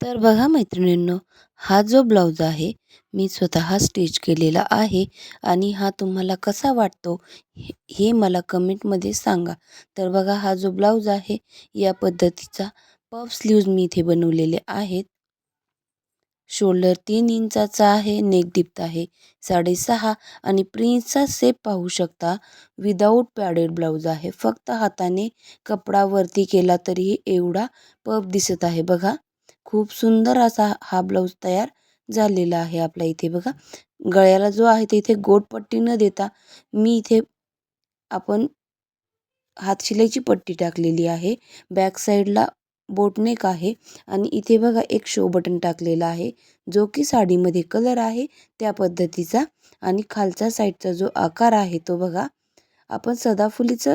तर बघा मैत्रिणींनो हा जो ब्लाऊज आहे मी स्वतः स्टिच केलेला आहे आणि हा तुम्हाला कसा वाटतो हे हे मला कमेंटमध्ये सांगा. तर बघा हा जो ब्लाऊज आहे या पद्धतीचा पफ स्लीव्ज मी इथे बनवलेले आहेत. शोल्डर तीन इंचाचा आहे नेक डिप्त आहे साडेसहा आणि प्रिन्सचा सेप पाहू शकता. विदाऊट पॅडेड ब्लाऊज आहे फक्त हाताने कपडा वरती केला तरीही एवढा पफ दिसत आहे बघा. खूप सुंदर असा हा ब्लाऊज तयार झालेला आहे आपल्या इथे बघा. गळ्याला जो आहे ते इथे गोटपट्टी न देता मी इथे आपण हातशिलाईची पट्टी टाकलेली आहे. बॅक साईडला बोटनेक आहे आणि इथे बघा एक शो बटन टाकलेला आहे. जो की साडीमध्ये कलर आहे त्या पद्धतीचा आणि खालचा साईडचा जो आकार आहे तो बघा. आपण सदाफुलीचं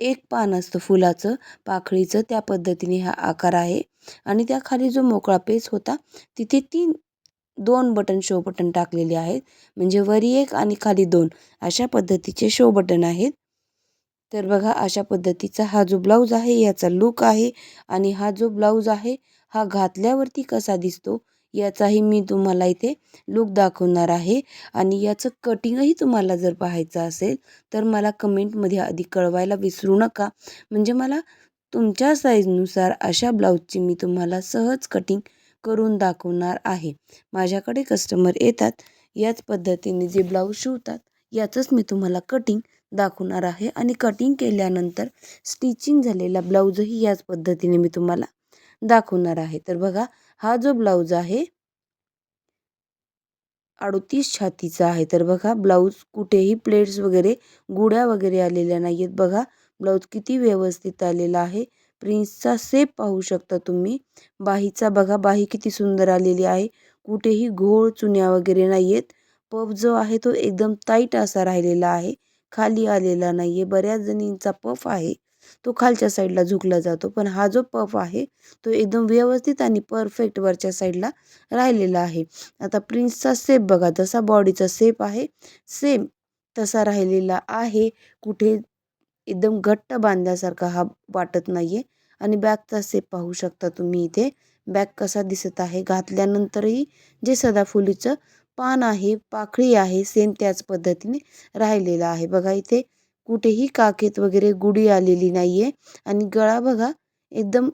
एक पान असतं फुलाचं पाखळीचं त्या पद्धतीने हा आकार आहे. आणि त्याखाली जो मोकळा पेज होता तिथे तीन दोन बटन शो बटन टाकलेले आहेत. म्हणजे वरी एक आणि खाली दोन अशा पद्धतीचे शो बटन आहेत. तर बघा अशा पद्धतीचा हा जो ब्लाऊज आहे याचा लुक आहे आणि हा जो ब्लाऊज आहे हा घातल्यावरती कसा दिसतो याचाही मी तुम्हाला इथे लुक दाखवणार आहे. आणि याचं कटिंगही तुम्हाला जर पाहायचं असेल तर मला कमेंटमध्ये आधी कळवायला विसरू नका. म्हणजे मला तुमच्या साईजनुसार अशा ब्लाऊजची मी तुम्हाला सहज कटिंग करून दाखवणार आहे. माझ्याकडे कस्टमर येतात याच पद्धतीने जे ब्लाऊज शिवतात याचंच मी तुम्हाला कटिंग दाखवणार आहे. आणि कटिंग केल्यानंतर स्टिचिंग झालेला ब्लाऊजही याच पद्धतीने मी तुम्हाला दाखवणार आहे. तर बघा हा जो ब्लाऊज आहे अडतीस छातीचा आहे. तर बघा ब्लाऊज कुठेही प्लेट्स वगैरे गुड्या वगैरे आलेल्या नाही आहेत बघा ब्लाऊज किती व्यवस्थित आलेला आहे. प्रिन्सचा सेप पाहू शकता तुम्ही. बाहीचा बघा बाही किती सुंदर आलेली आहे. कुठेही घोळ चुन्या वगैरे नाही आहेत पफ जो आहे तो एकदम टाईट असा राहिलेला आहे. खाली आलेला नाही आहे बऱ्याच जणींचा पफ आहे. तो खालच्या साईडला झुकला जातो. पण हा जो पफ आहे तो एकदम व्यवस्थित आणि परफेक्ट वरच्या साईडला राहिलेला आहे. आता प्रिन्सचा सेप बघा. जसा बॉडीचा सेप आहे. सेम तसा राहिलेला आहे. कुठे एकदम घट्ट बांधल्यासारखा हा वाटत नाही आहे आणि बॅगचा सेप पाहू शकता तुम्ही इथे. बॅग कसा दिसत आहे? घातल्यानंतरही जे सदाफुलीचं पान आहे पाखळी आहे सेम त्याच पद्धतीने राहिलेलं आहे. बघा इथे कुठेही काखेत वगैरे गुढी आलेली नाही आहे आणि गळा बघा एकदम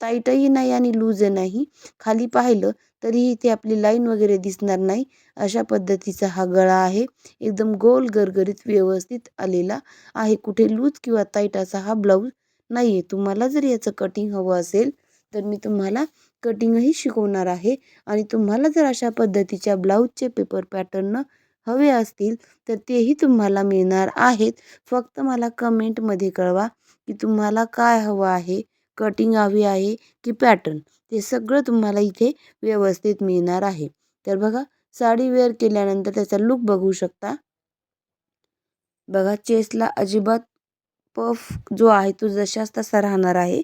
टाईटही नाही आणि लूज नाही. खाली पाहिलं तरीही इथे आपली लाईन वगैरे दिसणार नाही. अशा पद्धतीचा हा गळा आहे. एकदम गोल गरगरीत व्यवस्थित आलेला आहे. कुठे लूज किंवा टाईट असा हा ब्लाऊज नाही आहे तुम्हाला जर याचं कटिंग हवं असेल तर मी तुम्हाला कटिंगही शिकवणार आहे. आणि तुम्हाला जर अशा पद्धतीच्या ब्लाऊजचे पेपर पॅटर्न हवे असतील तर तेही तुम्हाला मिळणार आहेत. फक्त मला कमेंटमध्ये कळवा की तुम्हाला काय हवं आहे. कटिंग हवी आहे की पॅटर्न ते सगळं तुम्हाला इथे व्यवस्थित मिळणार आहे. तर बघा साडी वेअर केल्यानंतर त्याचा लुक बघू शकता. बघा चेस्टला अजिबात पफ जो आहे तो जशाच तसा राहणार आहे.